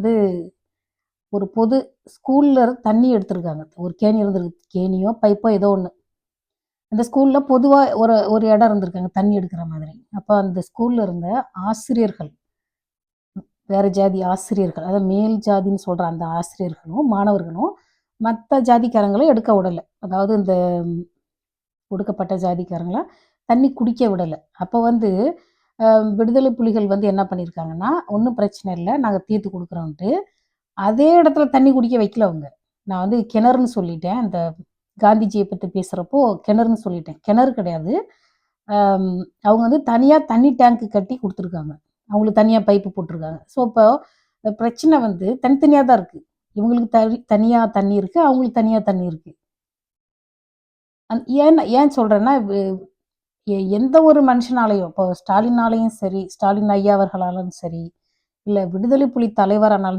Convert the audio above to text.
வந்து ஒரு பொது ஸ்கூல்ல இருந்து தண்ணி எடுத்திருக்காங்க. ஒரு கேணி இருந்திருக்கு. கேணியோ பைப்போ ஏதோ ஒன்று அந்த ஸ்கூலில் பொதுவாக ஒரு ஒரு இடம் இருந்திருக்காங்க. தண்ணி எடுக்கிற மாதிரி. அப்போ அந்த ஸ்கூலில் இருந்த ஆசிரியர்கள் வேறு ஜாதி ஆசிரியர்கள் அதாவது மேல் ஜாதின்னு சொல்கிற அந்த ஆசிரியர்களும் மாணவர்களும் மற்ற ஜாதிக்காரங்களும் எடுக்க விடலை. அதாவது இந்த ஒடுக்கப்பட்ட ஜாதிக்காரங்களாம் தண்ணி குடிக்க விடலை. அப்போ வந்து விடுதலை புலிகள் வந்து என்ன பண்ணியிருக்காங்கன்னா ஒன்றும் பிரச்சனை இல்லை நாங்கள் தீர்த்து கொடுக்குறோன்ட்டு அதே இடத்துல தண்ணி குடிக்க வைக்கல அவங்க. நான் வந்து கிணறுன்னு சொல்லிட்டேன். அந்த காந்திஜியை பற்றி பேசுகிறப்போ கிணறுன்னு சொல்லிட்டேன். கிணறு கிடையாது. அவங்க வந்து தனியாக தண்ணி டேங்க்கு கட்டி கொடுத்துருக்காங்க. அவங்களுக்கு தனியாக பைப்பு போட்டிருக்காங்க. ஸோ இப்போ இந்த பிரச்சனை வந்து தனித்தனியாக தான் இருக்குது இவங்களுக்கு தனி தனியாக தண்ணி இருக்குது அவங்களுக்கு தனியாக தண்ணி இருக்குது அந் ஏன் ஏன் சொல்கிறேன்னா எந்த ஒரு மனுஷனாலையும் இப்போ ஸ்டாலினாலையும் சரி ஸ்டாலின் ஐயா அவர்களாலும் சரி இல்லை விடுதலை புலி தலைவரானாலும்